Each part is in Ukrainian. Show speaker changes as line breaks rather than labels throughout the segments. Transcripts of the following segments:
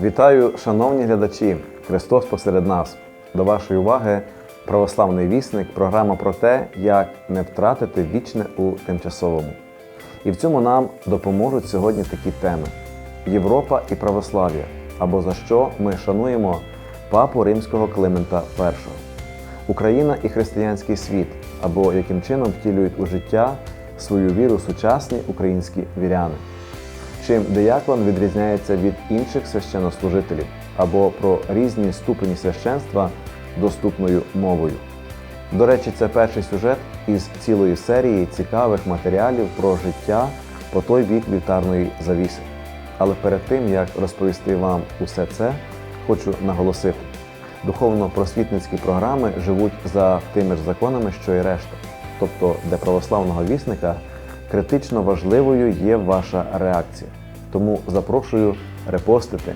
Вітаю, шановні глядачі! Христос посеред нас. До вашої уваги православний вісник, програма про те, як не втратити вічне у тимчасовому. І в цьому нам допоможуть сьогодні такі теми: Європа і православ'я, або за що ми шануємо папу римського Климента І, Україна і християнський світ, або яким чином втілюють у життя свою віру сучасні українські віряни. Чим диякон відрізняється від інших священнослужителів або про різні ступені священства доступною мовою. До речі, це перший сюжет із цілої серії цікавих матеріалів про життя по той бік вівтарної завіси. Але перед тим як розповісти вам усе це, хочу наголосити: духовно-просвітницькі програми живуть за тими ж законами, що і решта. Тобто, для православного вісника критично важливою є ваша реакція. Тому запрошую репостити,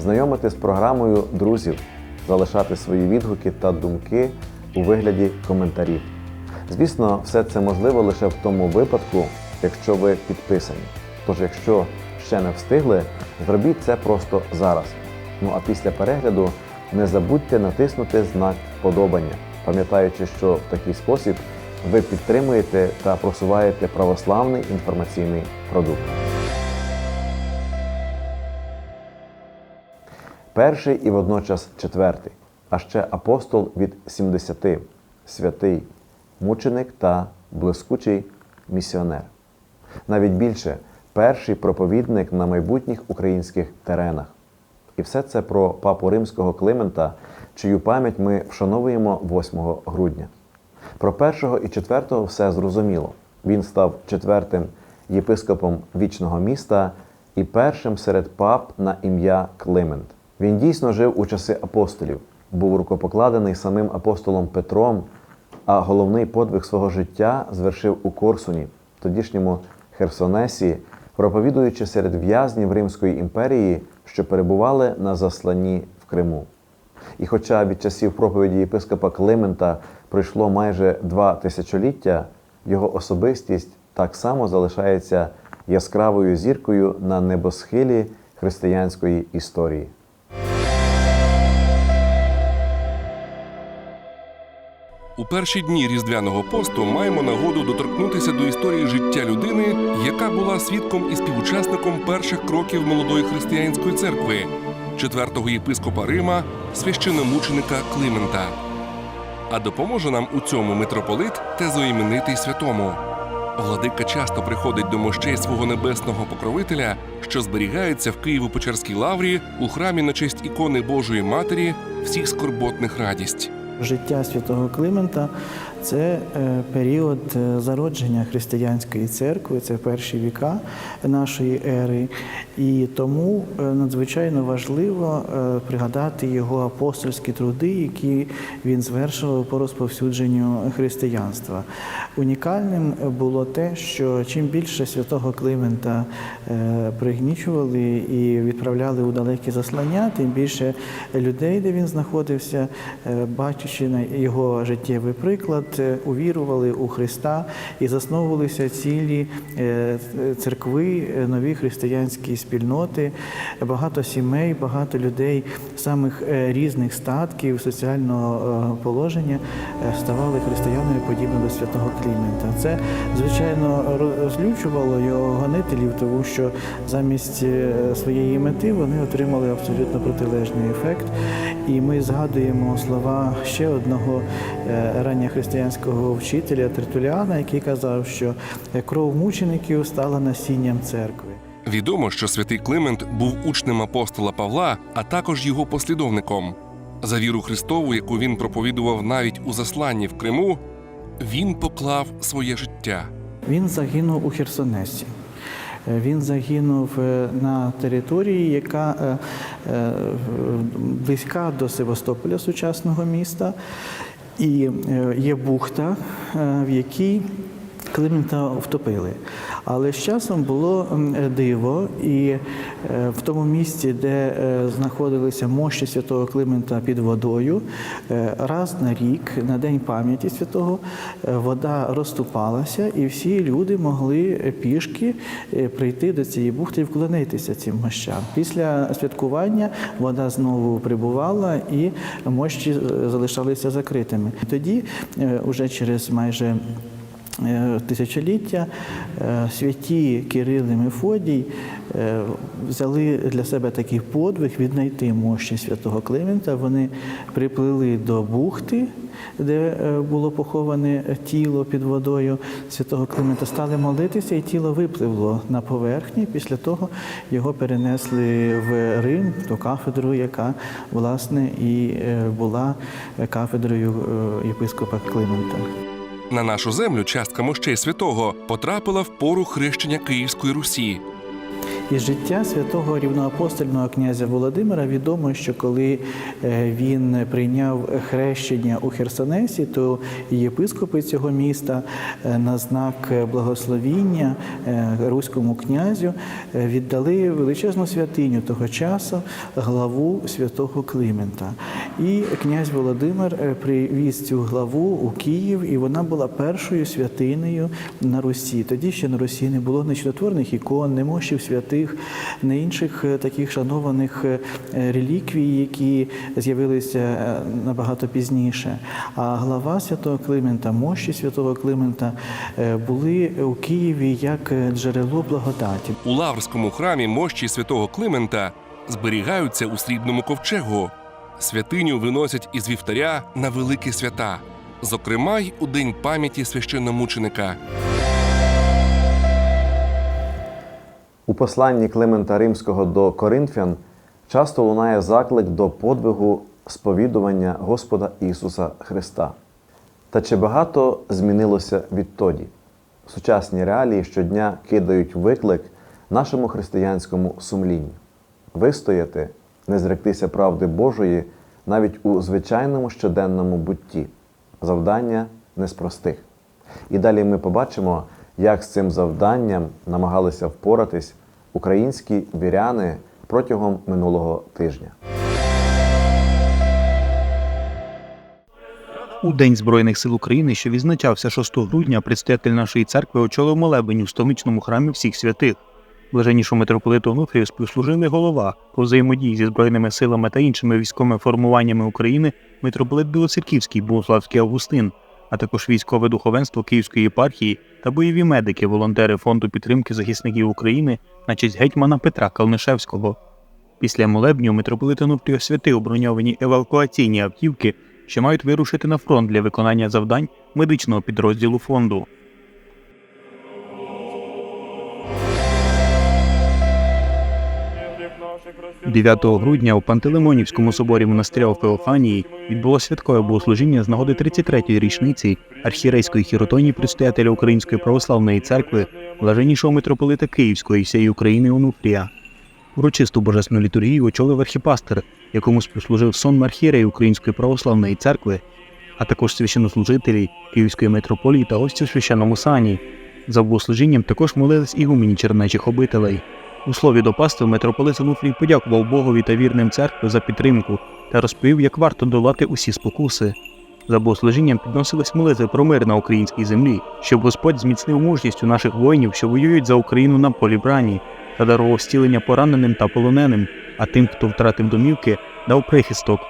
знайомити з програмою друзів, залишати свої відгуки та думки у вигляді коментарів. Звісно, все це можливо лише в тому випадку, якщо ви підписані. Тож, якщо ще не встигли, зробіть це просто зараз. Ну а після перегляду не забудьте натиснути знак вподобання, пам'ятаючи, що в такий спосіб ви підтримуєте та просуваєте православний інформаційний продукт. Перший і водночас четвертий, а ще апостол від 70, святий, мученик та блискучий місіонер. Навіть більше перший проповідник на майбутніх українських теренах. І все це про папу римського Климента, чию пам'ять ми вшановуємо 8 грудня. Про першого і четвертого все зрозуміло. Він став четвертим єпископом вічного міста і першим серед пап на ім'я Климент. Він дійсно жив у часи апостолів, був рукопокладений самим апостолом Петром, а головний подвиг свого життя звершив у Корсуні, тодішньому Херсонесі, проповідуючи серед в'язнів Римської імперії, що перебували на засланні в Криму. І хоча від часів проповіді єпископа Климента пройшло майже два тисячоліття, його особистість так само залишається яскравою зіркою на небосхилі християнської історії.
У перші дні різдвяного посту маємо нагоду доторкнутися до історії життя людини, яка була свідком і співучасником перших кроків молодої християнської церкви, четвертого єпископа Рима, священномученика Климента. А допоможе нам у цьому митрополит тезоіменитий святому. Владика часто приходить до мощей свого небесного покровителя, що зберігаються в Києво-Печерській лаврі у храмі на честь ікони Божої Матері всіх скорботних радість.
Життя святого Климента це е, період е, зародження християнської церкви, це перші віка нашої ери, і тому е, надзвичайно важливо пригадати його апостольські труди, які він звершував по розповсюдженню християнства. Унікальним було те, що чим більше святого Климента пригнічували і відправляли у далекі заслання, тим більше людей, де він знаходився, бачачи його життєвий приклад, е, увірували у Христа і засновувалися цілі е, церкви, е, нові християнські спільноти, багато сімей, багато людей самих різних статків, соціального положення ставали християнами подібно до святого Клімента. Це, звичайно, розлючувало його гонителів, тому що замість своєї мети вони отримали абсолютно протилежний ефект. І ми згадуємо слова ще одного е, ранньохристиянського вчителя Тертуліана, який казав, що кров мучеників стала насінням церкви.
Відомо, що святий Климент був учнем апостола Павла, а також його послідовником. За віру Христову, яку він проповідував навіть у засланні в Криму, він поклав своє життя.
Він загинув у Херсонесі. Е, Він загинув е, на території, яка е, близька до Севастополя, сучасного міста, і е, є бухта, е, в якій Климента втопили. Але з часом було диво, і е, в тому місці, де е, знаходилися мощі святого Климента під водою, е, раз на рік, на день пам'яті святого, вода розступалася, і всі люди могли пішки прийти до цієї бухти і вклонитися цим мощам. Після святкування вода знову прибувала і мощі залишалися закритими. Тоді, е, уже через майже тисячоліття е, святі Кирил і Мефодій е, взяли для себе такий подвиг віднайти мощі святого Климента. Вони приплили до бухти, де е, було поховане тіло під водою святого Климента, стали молитися, і тіло випливло на поверхні. Після того його перенесли в Рим, ту кафедру, яка власне і е, була кафедрою е, єпископа Климента.
На нашу землю частка мощей святого потрапила в пору хрещення Київської Русі.
Із життя святого рівноапостольного князя Володимира відомо, що коли е, він прийняв хрещення у Херсонесі, то єпископи цього міста е, на знак благословіння е, руському князю віддали величезну святиню того часу главу святого Климента. І князь Володимир привіз цю главу у Київ, і вона була першою святинею на Русі. Тоді ще на Русі не було нечнотворних ікон, не мощів святих, не інших е, таких шанованих е, реліквій, які з'явилися е, набагато пізніше. А глава святого Климента, мощі святого Климента були у Києві як джерело благодаті.
У Лаврському храмі мощі святого Климента зберігаються у срібному ковчегу. Святиню виносять із вівтаря на великі свята, зокрема й у день пам'яті священномученика.
Посланні Климента Римського до Коринфян часто лунає заклик до подвигу сповідування Господа Ісуса Христа. Та чи багато змінилося відтоді? Сучасні реалії щодня кидають виклик нашому християнському сумлінню вистояти, не зректися правди Божої навіть у звичайному щоденному бутті. Завдання не з простих. І далі ми побачимо, як з цим завданням намагалися впоратись українські віряни протягом минулого тижня.
У День Збройних сил України, що відзначався 6 грудня, предстоятель нашої церкви очолив молебень у столичному храмі всіх святих. Блаженнішому митрополиту Онуфрію співслужили голова по взаємодії зі збройними силами та іншими військовими формуваннями України митрополит Білоцерківський Богославський Августин, а також військове духовенство Київської єпархії та бойові медики, волонтери фонду підтримки захисників України на честь гетьмана Петра Калнишевського. Після молебню митрополит Онуфрій освятив броньовані евакуаційні автівки, що мають вирушити на фронт для виконання завдань медичного підрозділу фонду. – 9 грудня у Пантелеймонівському соборі монастиря у Феофанії відбулося святкове богослужіння з нагоди 33-ї річниці архірейської хіротонії предстоятеля Української православної церкви, блаженнішого митрополита Київської і всієї України Онуфрія. Урочисту божественну літургію очолив архіпастер, якому співслужив сон архієрей Української православної церкви, а також священнослужителі Київської митрополії та гості в священному сані. За богослужінням також молились ігумені чернечих обителей. У слові до пастви митрополит Онуфрій подякував Богові та вірним церкви за підтримку та розповів, як варто долати усі спокуси. За богослужінням підносились молитви про мир на українській землі, щоб Господь зміцнив мужність у наших воїнів, що воюють за Україну на полі брані, та дарував стілення пораненим та полоненим, а тим, хто втратив домівки, дав прихисток.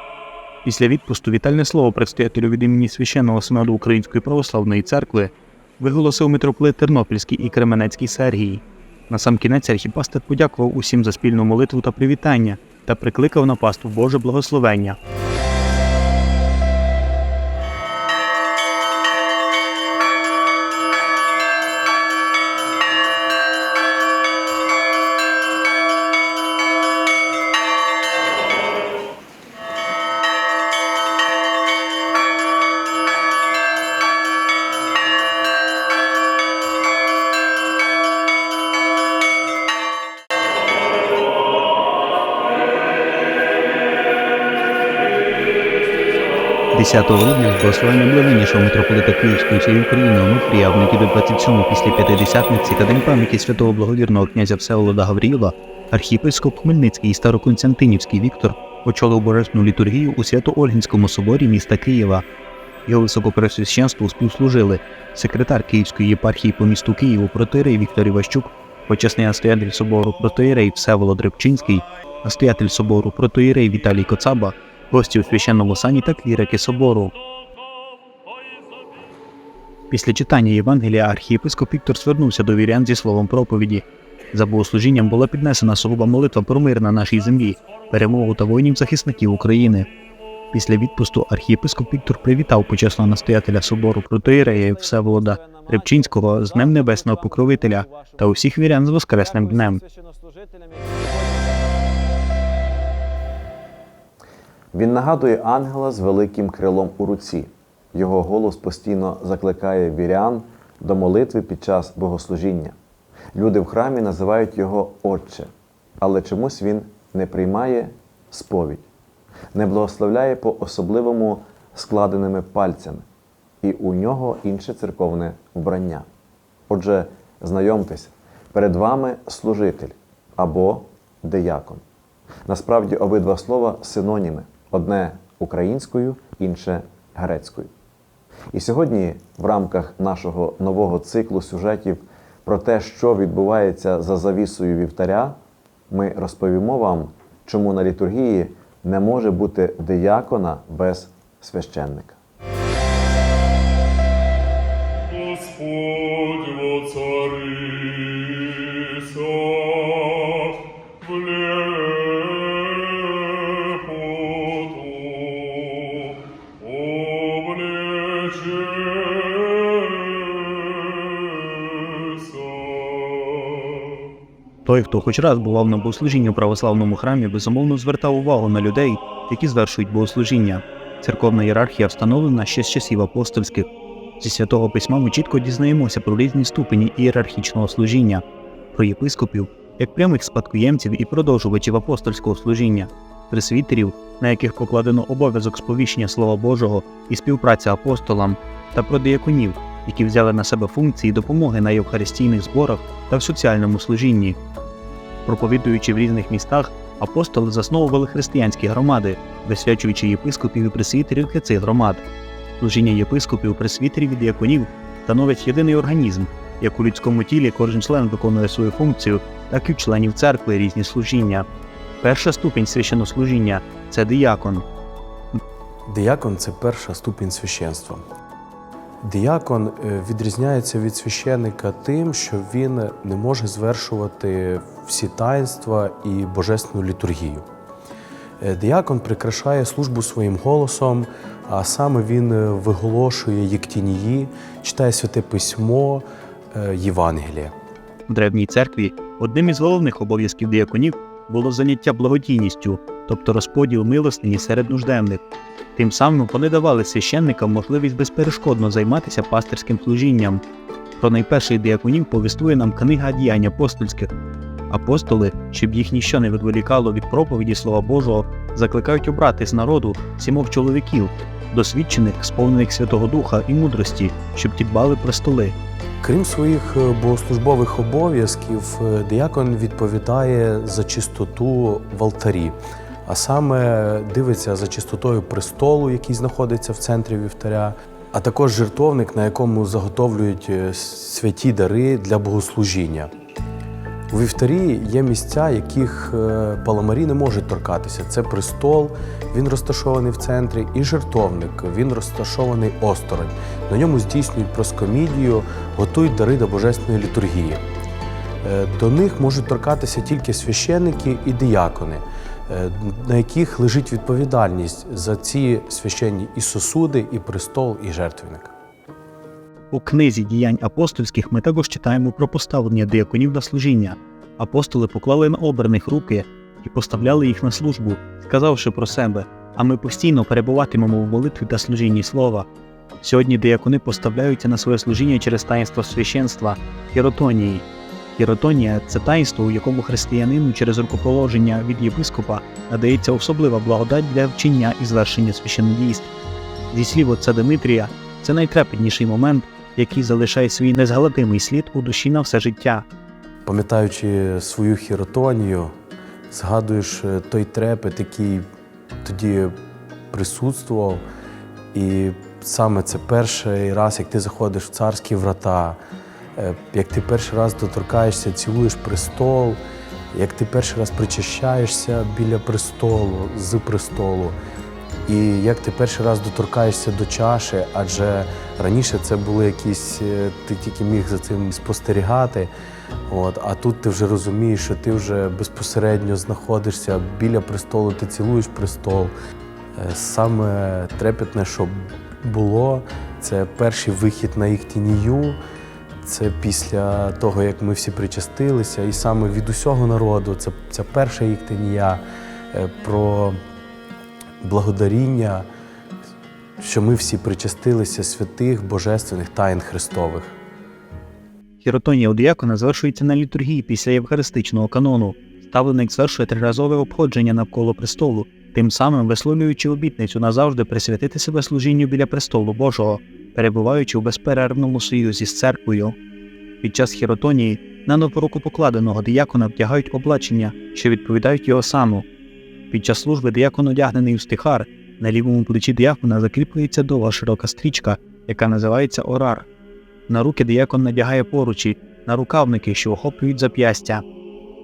Після відпусту вітальне слово предстоятелю від імені священного синоду Української православної церкви виголосив митрополит Тернопільський і Кременецький Сергій. На сам кінець архіпастер подякував усім за спільну молитву та привітання та прикликав на паству Боже благословення. 10 грудня з благословенням Левинішого митрополита Київської всієї України Онуфрія в неділю 27 після П'ятидесятниці та День пам'яті святого благовірного князя Всеволода Гавріла, архієпископ Хмельницький і Староконстантинівський Віктор очолив божественну літургію у Свято-Ольгінському соборі міста Києва. Його високопересвященству співслужили секретар Київської єпархії по місту Києву протоїрей Віктор Іващук, почесний настоятель собору протоїрей Всеволод Рибчинський, настоятель собору протоїрей Віталій Коцаба, гості у священному сані та клірики собору. Після читання Євангелія архієпископ Віктор звернувся до вірян зі словом проповіді. За богослужінням була піднесена сугуба молитва про мир на нашій землі, перемогу та воїнів-захисників України. Після відпусту архієпископ Віктор привітав почесного настоятеля собору протоїрея Всеволода Рибчинського з Днем Небесного Покровителя та усіх вірян з Воскресним днем.
Він нагадує ангела з великим крилом у руці. Його голос постійно закликає вірян до молитви під час богослужіння. Люди в храмі називають його Отче, але чомусь він не приймає сповідь, не благословляє по особливому складеними пальцями, і у нього інше церковне вбрання. Отже, знайомтеся, перед вами служитель або диякон. Насправді обидва слова синоніми: одне українською, інше грецькою. І сьогодні, в рамках нашого нового циклу сюжетів про те, що відбувається за завісою вівтаря, ми розповімо вам, чому на літургії не може бути диякона без священника.
Той, хто хоч раз бував на богослужінні у православному храмі, безумовно звертав увагу на людей, які звершують богослужіння. Церковна ієрархія встановлена ще з часів апостольських. Зі святого письма ми чітко дізнаємося про різні ступені ієрархічного служіння, про єпископів, як прямих спадкоємців і продовжувачів апостольського служіння, пресвітерів, на яких покладено обов'язок сповіщення Слова Божого і співпраця апостолам, та про дияконів, які взяли на себе функції допомоги на євхаристійних зборах та в соціальному служінні. Проповідуючи в різних містах, апостоли засновували християнські громади, висвячуючи єпископів і пресвітерів для цих громад. Служіння єпископів, пресвітерів і діяконів становить єдиний організм, як у людському тілі кожен член виконує свою функцію, так і в членів церкви різні служіння. Перша ступінь священнослужіння це диякон.
Диякон це перша ступінь священства. Диякон е, відрізняється від священника тим, що він не може звершувати всі таїнства і божественну літургію. Е, Диякон прикрашає службу своїм голосом, а саме він е, виголошує єктінії, читає святе письмо, Євангелія.
В древній церкві одним із головних обов'язків діяконів було заняття благодійністю, тобто розподіл милостині серед нужденних. Тим самим вони давали священникам можливість безперешкодно займатися пастирським служінням. Про найперших діяконів повістує нам книга діянь апостольських. Апостоли, щоб їх ніщо не відволікало від проповіді Слова Божого, закликають обрати з народу сімох чоловіків, досвідчених, сповнених Святого Духа і мудрості, щоб ті дбали про столи.
Крім своїх е, богослужбових обов'язків, е, відповідає за чистоту в алтарі, а саме дивиться за чистотою престолу, який знаходиться в центрі вівтаря, а також жертовник, на якому заготовлюють е, святі дари для богослужіння. У вівтарі є місця, яких е, паламарі не можуть торкатися. Це престол, він розташований в центрі, і жертовник, він розташований осторонь. На ньому здійснюють проскомідію, готують дари до божественної літургії. Е, До них можуть торкатися тільки священники і диякони, е, на яких лежить відповідальність за ці священні і сосуди, і престол, і жертвенник.
У книзі діянь апостольських ми також читаємо про поставлення дияконів на служіння. Апостоли поклали на обраних руки і поставляли їх на службу, сказавши про себе: а ми постійно перебуватимемо в молитві та служінні слова. Сьогодні диякони поставляються на своє служіння через таїнство священства хіротонії. Хіротонія це таїнство, у якому християнину через рукоположення від єпископа надається особлива благодать для вчення і звершення священнодійств. Зі слів отця Дмитрія, це найтрепетніший момент, який залишає свій незгладимий слід у душі на все життя.
Пам'ятаючи свою хіротонію, згадуєш е, той трепет, який тоді присутствував. І саме це перший раз, як ти заходиш в царські врата, як ти перший раз доторкаєшся, цілуєш престол, як ти перший раз причащаєшся біля престолу, з престолу. І як ти перший раз доторкаєшся до чаші, адже раніше це були якісь, е, ти тільки міг за цим спостерігати. От, а тут ти вже розумієш, що ти вже безпосередньо знаходишся біля престолу, ти цілуєш престол. Е, Саме трепетне, що було, це перший вихід на Іктінію. Це після того, як ми всі причастилися, і саме від усього народу, це ця перша Іктинія е, про благодаріння, що ми всі причастилися святих божественних таїн Христових.
Хіротонія у діякона завершується на літургії після євхаристичного канону. Ставленик звершує триразове обходження навколо престолу, тим самим висловлюючи обітницю назавжди присвятити себе служінню біля престолу Божого, перебуваючи у безперервному союзі з церквою. Під час хіротонії на новоруку покладеного діякона вдягають облачення, що відповідають його сану. Під час служби діякон одягнений у стихар, на лівому плечі діякона закріплюється довга широка стрічка, яка називається орар. На руки діякон надягає поручі, на рукавники, що охоплюють зап'ястя.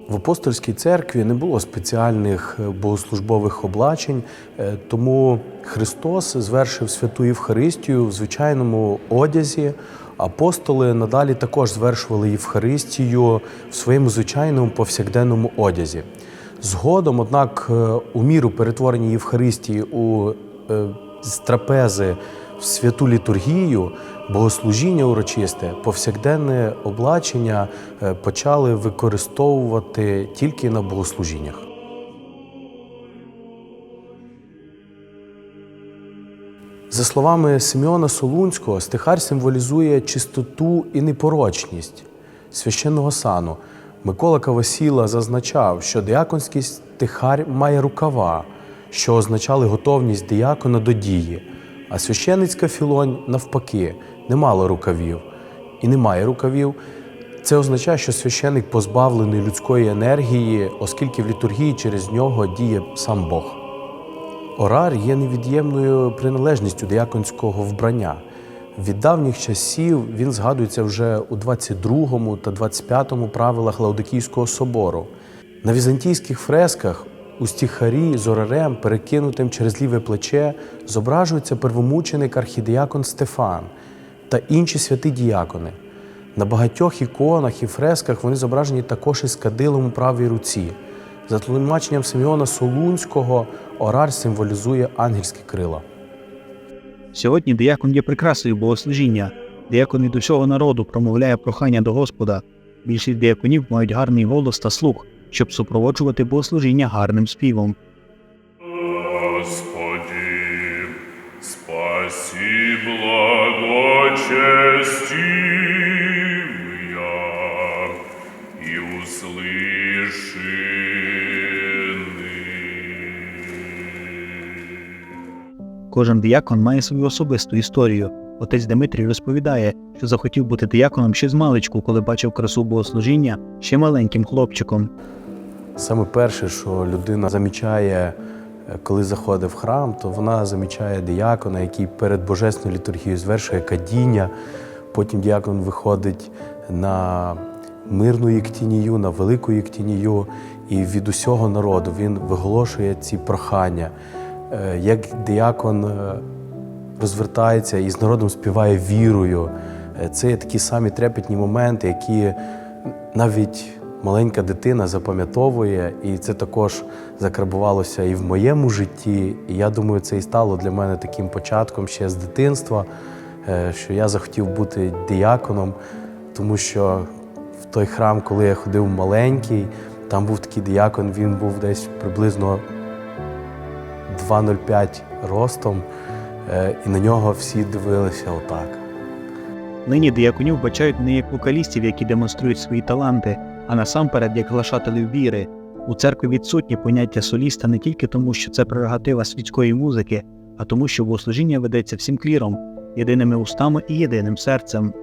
В апостольській церкві не було спеціальних е, богослужбових облачень, е, тому Христос звершив святу Євхаристію в звичайному одязі. Апостоли надалі також звершували Євхаристію в своєму звичайному повсякденному одязі. Згодом, однак, е, у міру перетворення Євхаристії у з трапези в святу літургію, богослужіння урочисте, повсякденне облачення е, почали використовувати тільки на богослужіннях. За словами Симеона Солунського, стихар символізує чистоту і непорочність священного сану. Микола Кавасіла зазначав, що діаконський стихар має рукава, що означали готовність діакона до дії, а священицька філонь, навпаки, не мала рукавів і не має рукавів. Це означає, що священик позбавлений людської енергії, оскільки в літургії через нього діє сам Бог. Орар є невід'ємною приналежністю діаконського вбрання. Від давніх часів він згадується вже у 22 та 25 правилах Лаудикійського собору. На візантійських фресках у стіхарі з орарем, перекинутим через ліве плече, зображується первомученик архідіакон Стефан та інші святі діякони. На багатьох іконах і фресках вони зображені також із кадилом у правій руці. За тлумаченням Симеона Солунського, орар символізує ангельські крила.
Сьогодні диякон є прикрасою богослужіння. Диякон від усього народу промовляє прохання до Господа. Більшість дияконів мають гарний голос та слух, щоб супроводжувати богослужіння гарним співом.
Господи, спаси благочестивая и.
Кожен диякон має свою особисту історію. Отець Дмитрій розповідає, що захотів бути дияконом ще з маличку, коли бачив красу богослужіння ще маленьким хлопчиком.
Саме перше, що людина замічає, е, коли заходить в храм, то вона замічає діякона, який перед божественною літургією звершує кадіння. Потім діякон виходить на мирну єктінію, на велику єктінію, і від усього народу він виголошує ці прохання. Е, Як діякон е, розвертається і з народом співає вірою. Е, Це є такі самі трепетні моменти, які навіть маленька дитина запам'ятовує, і це також закарбувалося і в моєму житті. І я думаю, це і стало для мене таким початком ще з дитинства, е, що я захотів бути діяконом, тому що в той храм, коли я ходив маленький, там був такий діякон, він був десь приблизно 2,05 ростом, і на нього всі дивилися отак.
Нині дияконів бачають не як вокалістів, які демонструють свої таланти, а насамперед як глашателів віри. У церкві відсутнє поняття соліста не тільки тому, що це прерогатива світської музики, а тому, що богослужіння ведеться всім кліром, єдиними устами і єдиним серцем.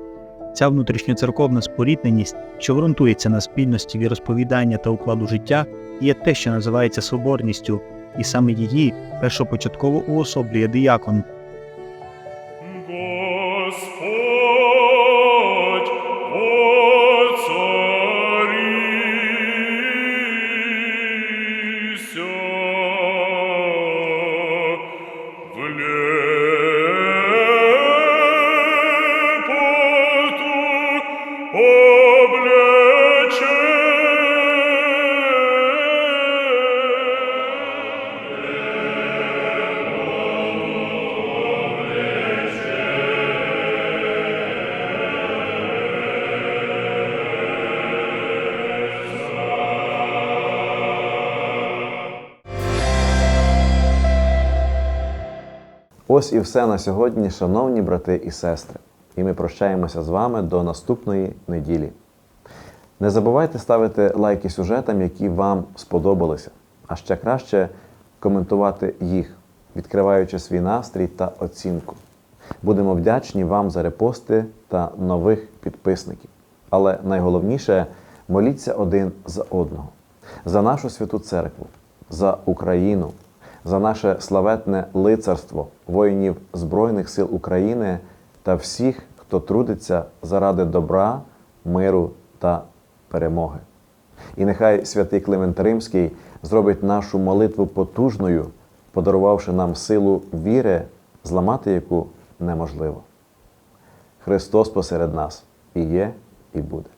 Ця внутрішньоцерковна спорідненість, що ґрунтується на спільності віросповідання та укладу життя, є те, що називається соборністю, і саме її першопочатково уособлює диякон.
Ось і все на сьогодні, шановні брати і сестри. І ми прощаємося з вами до наступної неділі. Не забувайте ставити лайки сюжетам, які вам сподобалися, а ще краще коментувати їх, відкриваючи свій настрій та оцінку. Будемо вдячні вам за репости та нових підписників. Але найголовніше моліться один за одного, за нашу святу церкву, за Україну, за наше славетне лицарство воїнів Збройних сил України та всіх, хто трудиться заради добра, миру та перемоги. І нехай святий Климент Римський зробить нашу молитву потужною, подарувавши нам силу віри, зламати яку неможливо. Христос посеред нас і є, і буде.